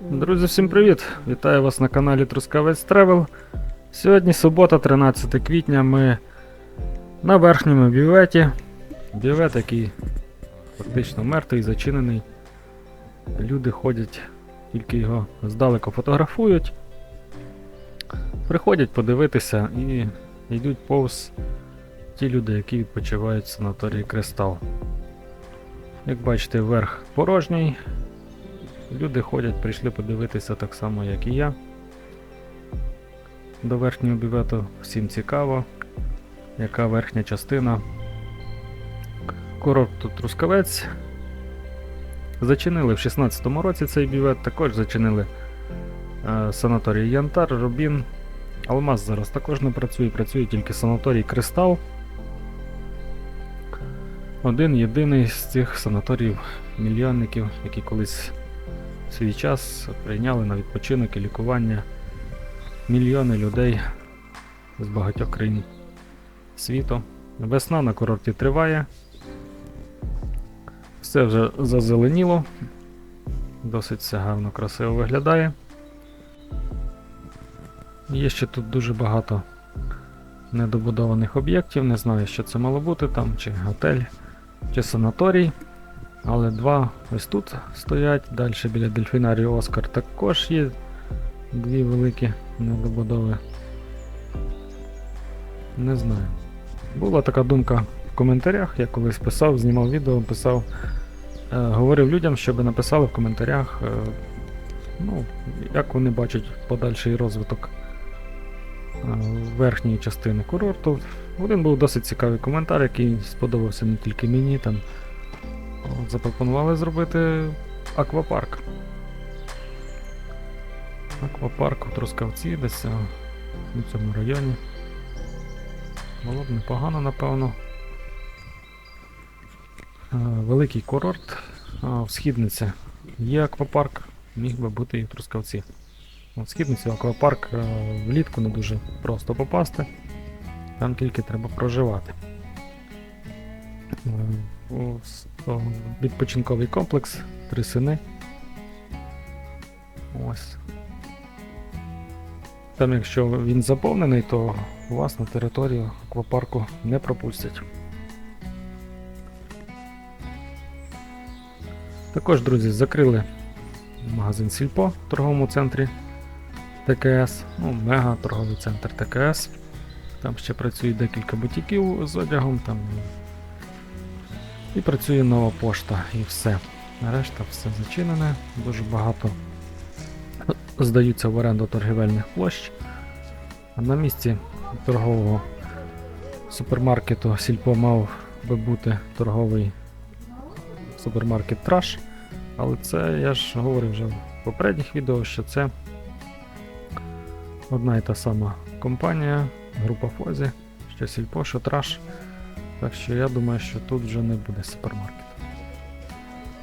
Друзі, всім привіт! Вітаю вас на каналі Трускавець Тревел. Сьогодні субота, 13 квітня. Ми на верхньому бюветі. Бювет, який фактично мертвий, зачинений. Люди ходять, тільки його здалеку фотографують. Приходять подивитися і йдуть повз ті люди, які відпочивають в санаторії Кристал. Як бачите, верх порожній. Люди ходять, прийшли подивитися так само, як і я. До верхнього бювету всім цікаво, яка верхня частина. Курорту Трускавець. Зачинили в 16-му році цей бювет, також зачинили е, санаторій Янтар, Рубін. Алмаз зараз також не працює, працює тільки санаторій Кристал. Один єдиний з цих санаторіїв мільйонників, які колись свій час прийняли на відпочинок і лікування мільйони людей з багатьох країн світу. Весна на курорті триває. Все вже зазеленіло. Досить все гарно, красиво виглядає. Є ще тут дуже багато недобудованих об'єктів. Не знаю, що це мало бути там, чи готель, чи санаторій. Але два ось тут стоять. Далі біля дельфінарію Оскар також є дві великі недобудови. Не знаю. Була така думка в коментарях, я колись писав, знімав відео, писав, е, говорив людям, щоб написали в коментарях, е, ну, як вони бачать подальший розвиток е, верхньої частини курорту. Один був досить цікавий коментар, який сподобався не тільки мені. там Запропонували зробити аквапарк. Аквапарк у Трускавці, десь е, у цьому районі. Було б непогано, напевно. Е, Великий курорт в Східниці є аквапарк, міг би бути і в Трускавці. В Східниці в аквапарк е, влітку не дуже просто попасти, там тільки треба проживати. Відпочинковий комплекс, три сини. Ось. Там, якщо він заповнений, то вас на територію аквапарку не пропустять. Також, друзі, закрили магазин Сільпо в торговому центрі ТКС, ну, мега торговий центр ТКС. Там ще працює декілька бутіків з одягом, там і працює нова пошта і все. Решта все зачинене, дуже багато здаються в оренду торгівельних площ. На місці торгового супермаркету Сільпо мав би бути торговий супермаркет Траш. Але це я ж говорив вже в попередніх відео, що це одна і та сама компанія, група Фозі, що Сільпо, що Траш. Так що я думаю, що тут вже не буде супермаркету.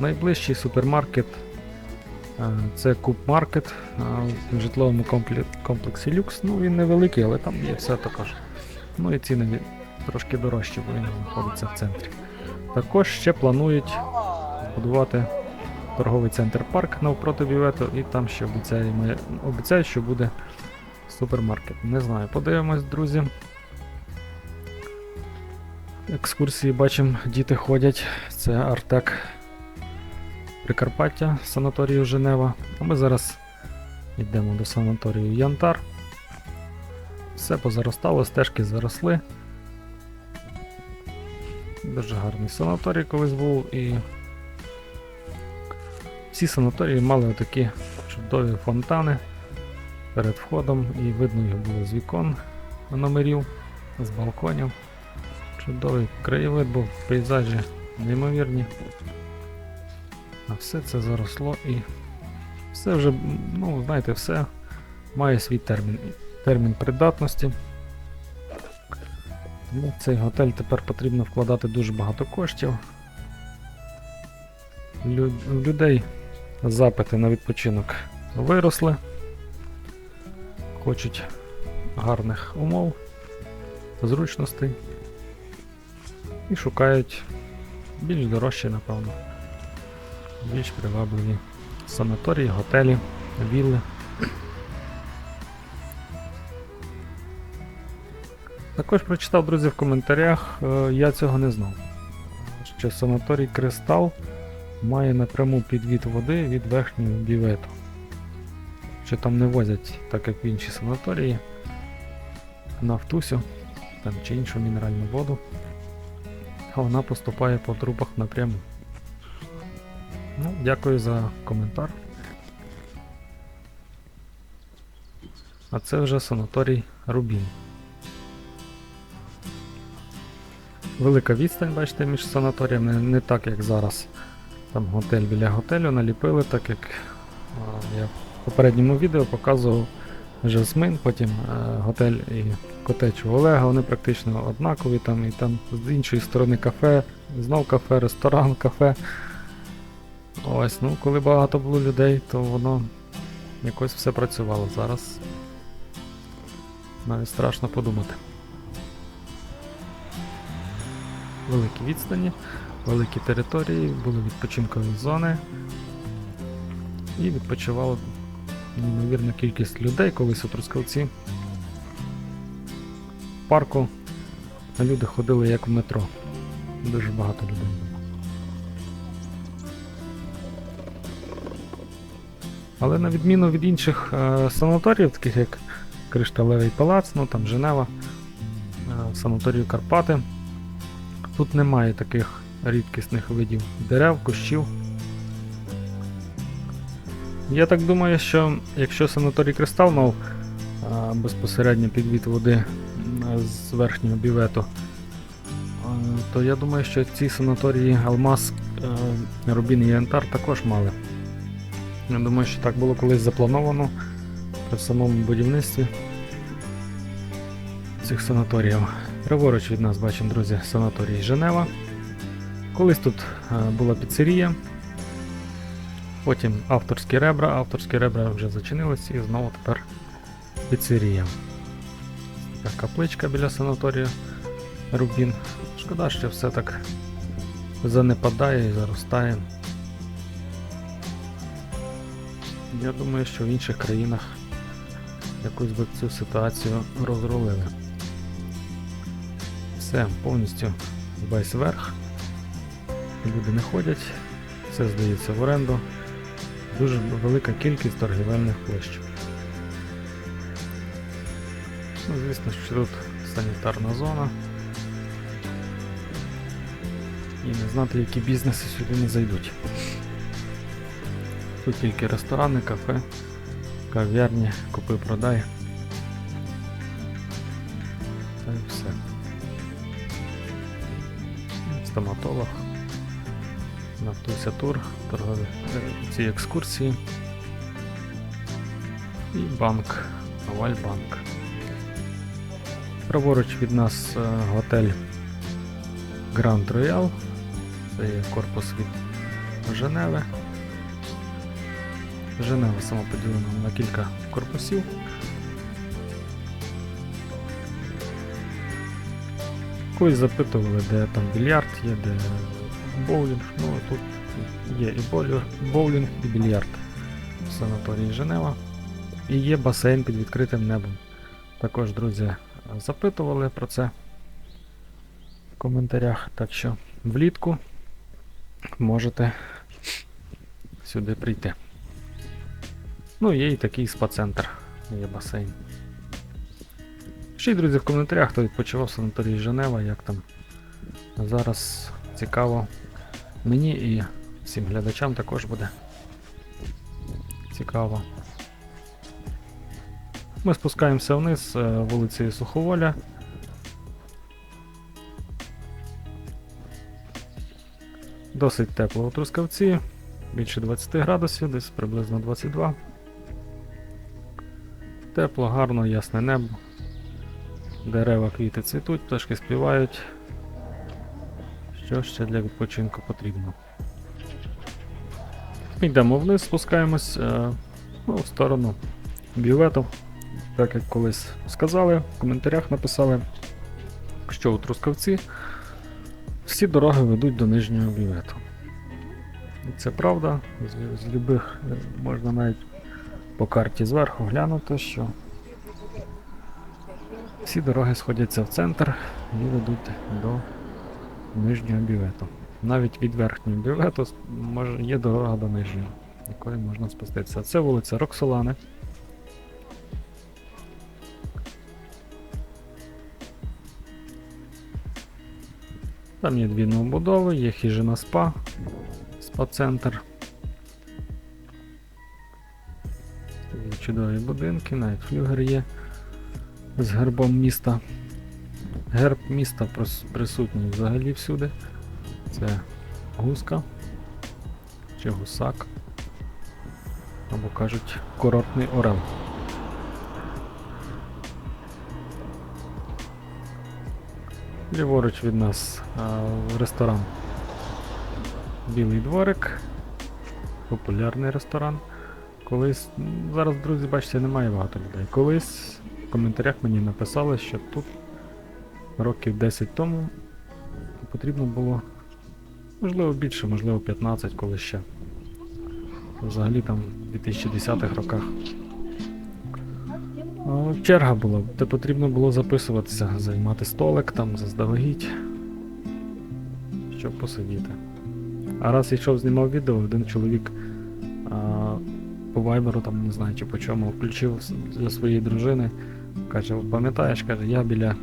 Найближчий супермаркет е, це Кубмаркет е, в житловому комплексі Люкс. Ну він невеликий, але там є все також. Ну і ціни трошки дорожчі, бо він знаходиться в центрі. Також ще планують збудувати торговий центр парк навпроти бювету, і там ще обіцяє, обіцяють, що буде супермаркет. Не знаю, подивимось, друзі. Екскурсії бачимо, діти ходять. Це Артек Прикарпаття, санаторію Женева. А ми зараз йдемо до санаторію Янтар. Все позаростало, стежки заросли. Дуже гарний санаторій колись був і всі санаторії мали отакі чудові фонтани перед входом, і видно їх було з вікон номерів, з балконів. Чудовий краєвид був, пейзажі неймовірні. А все це заросло і все вже, ну, знаєте, все має свій термін. Термін придатності. Тому в цей готель тепер потрібно вкладати дуже багато коштів. Лю- людей запити на відпочинок виросли. Хочуть гарних умов, зручностей і шукають більш дорожчі, напевно, більш привабливі санаторії, готелі. вілли. Також прочитав, друзі, в коментарях, е, я цього не знав. Що санаторій Кристал має напряму підвід води від верхнього бювету. Що там не возять, так як в інші санаторії, нафтусю там, чи іншу мінеральну воду. А вона поступає по трубах напряму. Ну, дякую за коментар. А це вже санаторій Рубін. Велика відстань, бачите, між санаторіями, не так як зараз. Там готель біля готелю наліпили, так як я в попередньому відео показував Жасмин, потім е, готель і котеч у Олега, вони практично однакові, там і там з іншої сторони кафе, знов кафе, ресторан, кафе. Ось, ну коли багато було людей, то воно якось все працювало. Зараз навіть страшно подумати. Великі відстані, великі території, були відпочинкові зони. І відпочивала неймовірна кількість людей колись у Трускавці. В парку люди ходили як в метро. Дуже багато людей. Але на відміну від інших е, санаторіїв, таких як Кришталевий палац, ну там Женева, е, санаторію Карпати, тут немає таких рідкісних видів дерев, кущів. Я так думаю, що якщо санаторій Кристал мав безпосередньо підвід води з верхнього бювету, то я думаю, що ці санаторії Алмаз, е, Рубін і Янтар також мали. Я думаю, що так було колись заплановано при самому будівництві цих санаторіїв. Праворуч від нас бачимо, друзі, санаторій Женева. Колись тут е, була піцерія. Потім авторські ребра, авторські ребра вже зачинились і знову тепер піцерія. Така капличка біля санаторію Рубін. Шкода, що все так занепадає і заростає. Я думаю, що в інших країнах якусь би цю ситуацію розрулили. Все, повністю весь верх. Люди не ходять, все здається в оренду. Дуже велика кількість торгівельних площ. Ну, звісно, що тут санітарна зона. І не знати, які бізнеси сюди не зайдуть. Тут тільки ресторани, кафе, кав'ярні, купи-продай. Та й все. Стоматолог. Нафтуся тур, торгові е, ці екскурсії. І банк, Авальбанк. Праворуч від нас е, готель Grand Royal. Це є корпус від Женеви. Женева сама поділена на кілька корпусів. Колись запитували, де там більярд є, де боулінг. Ну тут є і боулер, боулінг, і більярд в санаторії Женева. І є басейн під відкритим небом. Також, друзі, запитували про це в коментарях. Так що влітку можете сюди прийти. Ну, є і такий спа-центр, є басейн. Ще й, друзі, в коментарях, хто відпочивав в санаторії Женева, як там зараз цікаво мені і всім глядачам також буде цікаво. Ми спускаємося вниз е, вулицею Суховоля. Досить тепло у Трускавці, більше 20 градусів, десь приблизно 22. Тепло, гарно, ясне небо. Дерева, квіти цвітуть, пташки співають. Що ще для відпочинку потрібно? Йдемо вниз, спускаємось е, ну, в сторону бювету. Так як колись сказали, в коментарях написали, що у Трускавці всі дороги ведуть до нижнього бювету. І це правда, з, з любих е, можна навіть по карті зверху глянути, що всі дороги сходяться в центр і ведуть до нижнього бювету. Навіть від верхнього бювету може, є дорога до нижнього, якою можна спуститися. Це вулиця Роксолани. Там є дві новобудови, є хижина спа, спа-центр. Чудові будинки, навіть флюгер є з гербом міста. Герб міста присутній взагалі всюди. Це гуска чи гусак. Або кажуть курортний орел. Ліворуч від нас а, ресторан Білий дворик. Популярний ресторан. Колись, зараз, друзі, бачите, немає багато людей. Колись в коментарях мені написали, що тут років 10 тому потрібно було, можливо, більше, можливо, 15, коли ще. Взагалі там в 2010-х роках. Черга була, де потрібно було записуватися, займати столик там заздалегідь, щоб посидіти. А раз йшов, знімав відео, один чоловік а, по вайберу, там не знаю чи по чому, включив для своєї дружини. Каже, пам'ятаєш, каже, я біля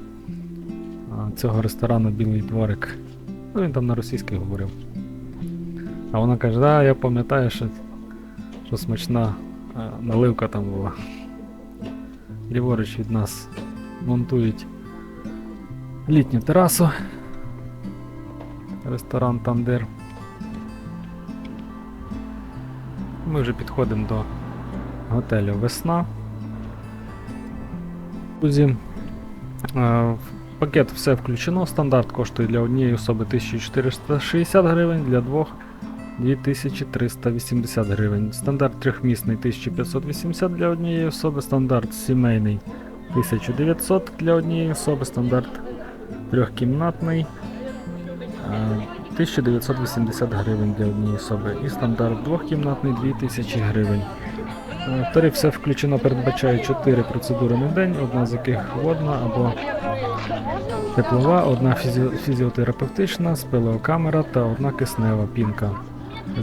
цього ресторану Білий дворик. Ну він там на російській говорив. А вона каже, да, я пам'ятаю, що, що смачна а, наливка там була. Ліворуч від нас монтують літню терасу. Ресторан Тандир. Ми вже підходимо до готелю Весна. Друзі, е, пакет все включено. Стандарт коштує для однієї особи 1460 гривень, для двох 2380 гривень. Стандарт трьохмісний 1580 для однієї особи, стандарт сімейний 1900 для однієї особи, стандарт трьохкімнатний е, 1980 гривень для однієї особи і стандарт двохкімнатний 2000 гривень. Е, тариф все включено передбачає 4 процедури на день, одна з яких водна або теплова, одна фізі- фізіотерапевтична, спелеокамера та одна киснева пінка.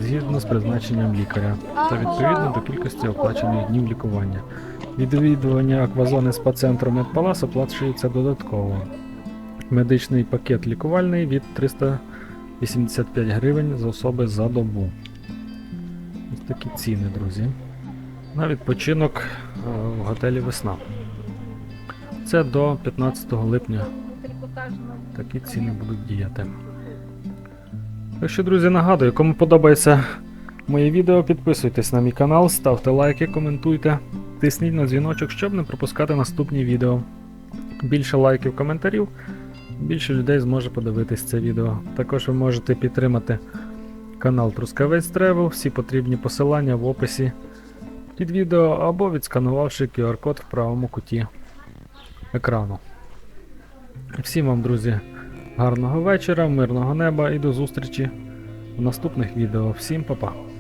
Згідно з призначенням лікаря та відповідно до кількості оплачених днів лікування. Відвідування аквазони спа-центру Медпалас оплачується додатково. Медичний пакет лікувальний від 385 гривень з особи за добу. Ось такі ціни, друзі. На відпочинок е, в готелі Весна. Це до 15 липня такі ціни будуть діяти. Так що, друзі, нагадую, кому подобається моє відео, підписуйтесь на мій канал, ставте лайки, коментуйте, тисніть на дзвіночок, щоб не пропускати наступні відео. Більше лайків, коментарів, більше людей зможе подивитись це відео. Також ви можете підтримати канал Трускавець Тревел, всі потрібні посилання в описі під відео або відсканувавши QR-код в правому куті екрану. Всім вам, друзі, гарного вечора, мирного неба і до зустрічі в наступних відео. Всім па-па!